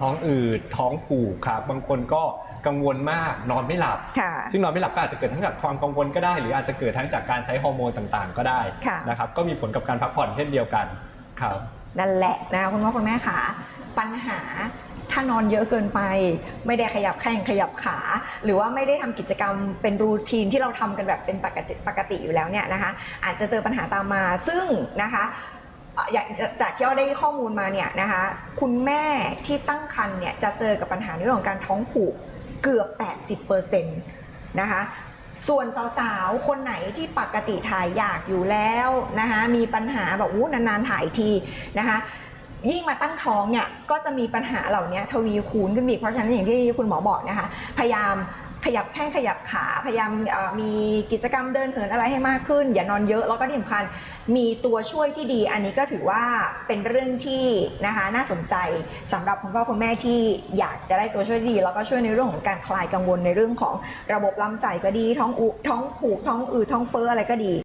ท้องอืดท้องผูกครับบางคนก็กังวลมากนอนไม่หลับ ค่ะ ซึ่งนอนไม่หลับก็อาจจะเกิดทั้งจากความกังวลก็ได้ หรืออาจจะเกิดทั้งจากการใช้ฮอร์โมนต่างๆ ก็ได้ค่ะ นะครับก็มีผลกับการพักผ่อนเช่นเดียวกันครับ นั่นแหละนะคะคุณพ่อคุณแม่ค่ะปัญหาถ้านอนเยอะเกินไป ไม่ได้ขยับแข้งขยับขา หรือว่าไม่ได้ทำกิจกรรมเป็นรูทีนที่เราทำกันแบบเป็นปกติปกติอยู่แล้วเนี่ยนะคะ อาจจะเจอปัญหาตามมาซึ่งนะคะเอยางจากจากที่เราได้ข้อมูลมาเนี่ยนะคะคุณแม่ที่ตั้งครรภ์เนี่ยจะเจอกับปัญหาในเรื่องของการท้องผูกเกือบ 80%นะคะส่วนสาวๆ คนไหนที่ปกติถ่ายอยากอยู่แล้วนะคะมีปัญหาแบบอู้นานๆถ่ายทีนะคะยิ่งมาตั้งท้องเนี่ยก็จะมีปัญหาเหล่านี้ทวีคูณขึ้นอีกเพราะฉะนั้นอย่างที่คุณหมอบอกนะคะพยายาม ขยับแข้งขยับขาพยายามมีกิจกรรมเดินเหินอะไรให้มากขึ้น อย่านอนเยอะแล้วก็ที่สำคัญมีตัวช่วยที่ดี อันนี้ก็ถือว่าเป็นเรื่องที่นะคะน่าสนใจสำหรับคุณพ่อคุณแม่ที่อยากจะได้ตัวช่วยดี แล้วก็ช่วยในเรื่องของการคลายกังวลในเรื่องของระบบลำไส้ก็ดีท้องอุท้องผูกท้องอืดท้องเฟ้ออะไรก็ดี